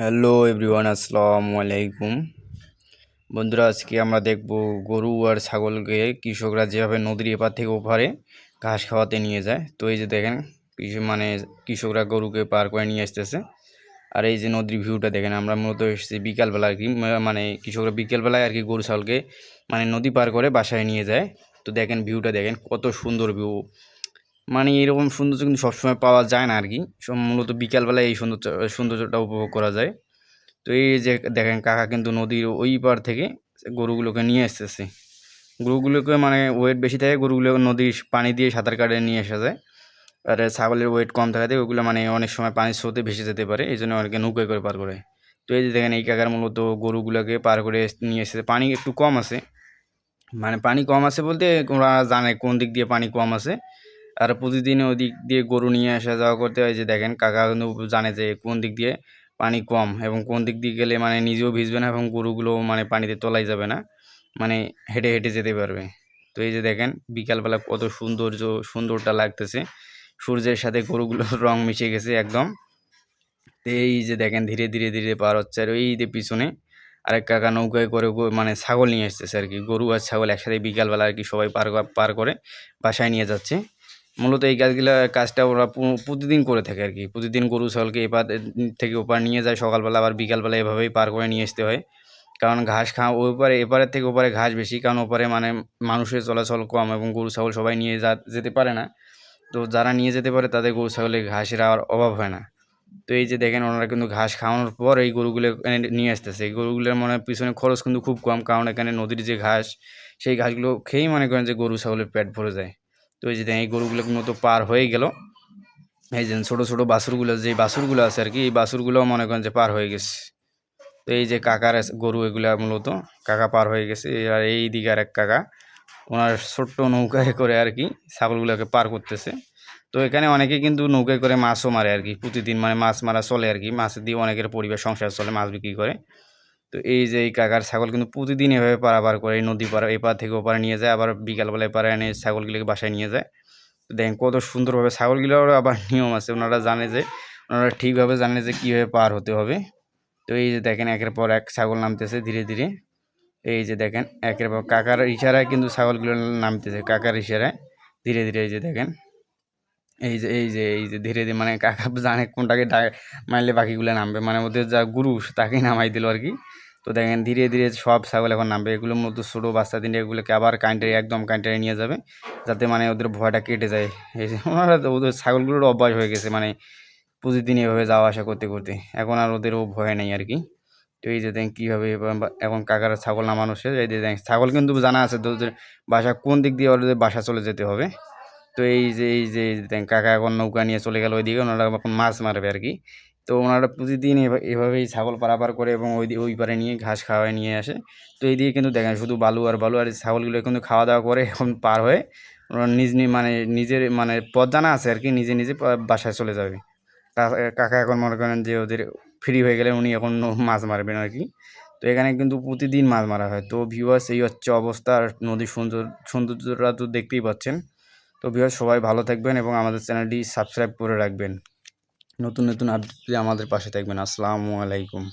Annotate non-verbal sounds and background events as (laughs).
Hello everyone, আসসালামু আলাইকুম। বন্ধুরা, আজকে আমরা দেখব গরু আর ছাগলকে কৃষকরা যেভাবে নদীর এপার থেকে ওপারে ঘাস খাওয়াতে নিয়ে যায়। তো এই যে দেখেন, কৃষি মানে কৃষকরা গরুকে পার করে নিয়ে আসতেছে। আর এই যে নদীর ভিউটা দেখেন, আমরা মূলত এসেছি বিকালবেলা আর কি মানে কৃষকরা বিকেলবেলায় আর কি গরু ছাগলকে মানে নদী পার করে বাসায় নিয়ে যায়। তো দেখেন ভিউটা দেখেন, কত সুন্দর ভিউ। মানে এরকম সৌন্দর্য কিন্তু সবসময় পাওয়া যায় না আর কি সব মূলত বিকালবেলায় এই সৌন্দর্য, সৌন্দর্যটা উপভোগ করা যায়। তো এই যে দেখেন কাকা কিন্তু নদীর ওই পার থেকে গরুগুলোকে নিয়ে আসতেছে। গরুগুলোকে মানে ওয়েট বেশি থাকে, গরুগুলো নদীর পানি দিয়ে সাঁতার কাটে নিয়ে আসা যায়। আর ছাগলের ওয়েট কম থাকাতে ওগুলো মানে অনেক সময় পানির স্রোতে ভেসে যেতে পারে, এই জন্য অনেকে নৌকায় করে পার করে। তো এই যে দেখেন এই কাকার মূলত গরুগুলোকে পার করে নিয়ে এসেছে পানি একটু কম আছে। মানে পানি কম আছে বলতে ওরা জানে কোন দিক দিয়ে পানি কম আছে। আর প্রতিদিন ওই দিক দিয়ে গরু নিয়ে আসা যাওয়া করতে হয় যে দেখেন কাকা কিন্তু জানে যে কোন দিক দিয়ে পানি কম এবং কোন দিক দিয়ে গেলে মানে নিজেও ভিজবে না এবং গরুগুলো মানে পানিতে তলাই যাবে না মানে হেঁটে হেঁটে যেতে পারবে। তো এই যে দেখেন বিকালবেলা কত সৌন্দর্য সুন্দরটা লাগতেছে। সূর্যের সাথে গরুগুলোর রং মিশে গেছে একদম। তো এই যে দেখেন ধীরে ধীরে ধীরে পার হচ্ছে আর এই যে পিছনে আরেক কাকা নৌকায় করে মানে ছাগল নিয়ে আসতেছে আর কি। গরু আর ছাগল একসাথে বিকালবেলা আর কি সবাই পার পার করে বাসায় নিয়ে যাচ্ছে। মূলত এই কাজগুলো কাজটা ওরা প্রতিদিন করে থাকে আর কি। প্রতিদিন গরু, ছাগলকে এপার থেকে ওপার নিয়ে যায়, সকালবেলা আবার বিকালবেলা এভাবেই পার করে নিয়ে আসতে হয়। কারণ ঘাস খাওয়া ওই পারে এপারের থেকে ওপারে ঘাস বেশি, কারণ ওপারে মানে মানুষের চলাচল কম এবং গরু, ছাগল সবাই নিয়ে যা, যেতে পারে না। তো যারা নিয়ে যেতে পারে, তাদের গরু, ছাগলের ঘাসের আর অভাব হয় না। তো এই যে দেখেন, ওনারা কিন্তু ঘাস খাওয়ানোর পর এই গরুগুলো এখানে নিয়ে আসতেছে। এই গরুগুলোর মনে পিছনে খরচ কিন্তু খুব কম, কারণ এখানে নদীর যে ঘাস, সেই ঘাসগুলো খেয়েই মনে করেন যে গরু, ছাগলের পেট ভরে যায়। তো এই যে দেখেন, এই গরুগুলো মতো পার হয়ে গেল। এই যে ছোটো ছোটো বাছুরগুলো, যে বাছুরগুলো আছে আর কি, এই বাছুরগুলোও মনে করেন যে পার হয়ে গেছে। তো এই যে কাকার গরু এগুলা মূলত, কাকা পার হয়ে গেছে। আর এই দিকে আর এক কাকা, ওনার ছোট্ট নৌকায় করে আর কি ছাগলগুলোকে পার করতেছে। তো এখানে অনেকে কিন্তু নৌকায় করে মাছও মারে আর কি, প্রতিদিন মানে মাছ মারা চলে আর কি। মাছ দিয়ে অনেকের পরিবার, সংসার চলে, মাছ বিক্রি করে। তো এই যে এই কাকার ছাগল কিন্তু প্রতিদিন এভাবে পারাপার করে, এই নদী পার এপার থেকে ওপারে নিয়ে যায়, আবার বিকালবেলা এপারে এনে ছাগলগুলোকে বাসায় নিয়ে যায়। তো দেখেন কত সুন্দরভাবে ছাগলগুলোরও আবার (laughs) নিয়ম আছে, ওনারা জানে যে, ওনারা ঠিকভাবে জানে যে কীভাবে পার হতে হবে। তো এই যে দেখেন একের পর এক ছাগল নামতেছে ধীরে ধীরে। এই যে দেখেন একের পর, কাকার ইশারায় কিন্তু ছাগলগুলো নামতেছে, কাকার ইশারায় ধীরে ধীরে এই যে দেখেন। এই যে এই যে এই যে, ধীরে ধীরে মানে কাকা জানে কোনটাকে মারলে বাকিগুলো নামবে। মানে ওদের যা গুরু তাকেই নামাই দিল আর কি তো দেখেন ধীরে ধীরে সব ছাগল এখন নামবে। এগুলো মতো ছোটো বাচ্চা দিন এগুলোকে আবার কাইন্টারে একদম কাইন্টারে নিয়ে যাবে। যাতে মানে ওদের ভয়টা কেটে যায়। এই যে ওনারা ওদের ছাগলগুলোর অভ্যাস হয়ে গেছে। মানে প্রতিদিন এভাবে যাওয়া আসা করতে করতে। এখন আর ওদেরও ভয় নেই আর কি তো এই যে দেখেন কীভাবে এখন কাকার ছাগল নামানো শেষ। এই যে দেখেন ছাগল কিন্তু জানা আছে ওদের বাসা কোন দিক দিয়ে ওদের বাসা চলে যেতে হবে। তো এই যে এই যে, এই কাকা এখন নৌকা নিয়ে চলে গেল ওইদিকে, ওনারা এখন মাছ মারবে আর কি। তো ওনারা প্রতিদিন এভা- এভাবেই ছাগল পারাপার করে এবং ওই ওই পারে নিয়ে ঘাস খাওয়ায় নিয়ে আসে। তো এইদিকে কিন্তু দেখেন, শুধু বালু আর বালু, আর ছাগলগুলো কিন্তু খাওয়া দাওয়া করে এখন পার হয়ে ওরা নিজ মানে নিজের মানে পথ জানা আছে আর কি, নিজে নিজে বাসায় চলে যাবে। কাকা এখন মনে করেন যে ওদের ফ্রি হয়ে গেলে উনি এখন মাছ মারবেন আর কি। তো এখানে কিন্তু প্রতিদিন মাছ মারা হয়। তো ভিউয়ার্স এই হচ্ছে অবস্থা, আর নদীর সৌন্দর্য, সৌন্দর্যটা তো দেখতেই পাচ্ছেন। তো ভিউয়ার্স সবাই ভালো থাকবেন এবং আমাদের চ্যানেলটি সাবস্ক্রাইব করে রাখবেন। নতুন নতুন আপডেট আমাদের পাশে থাকবেন। আসসালামু আলাইকুম।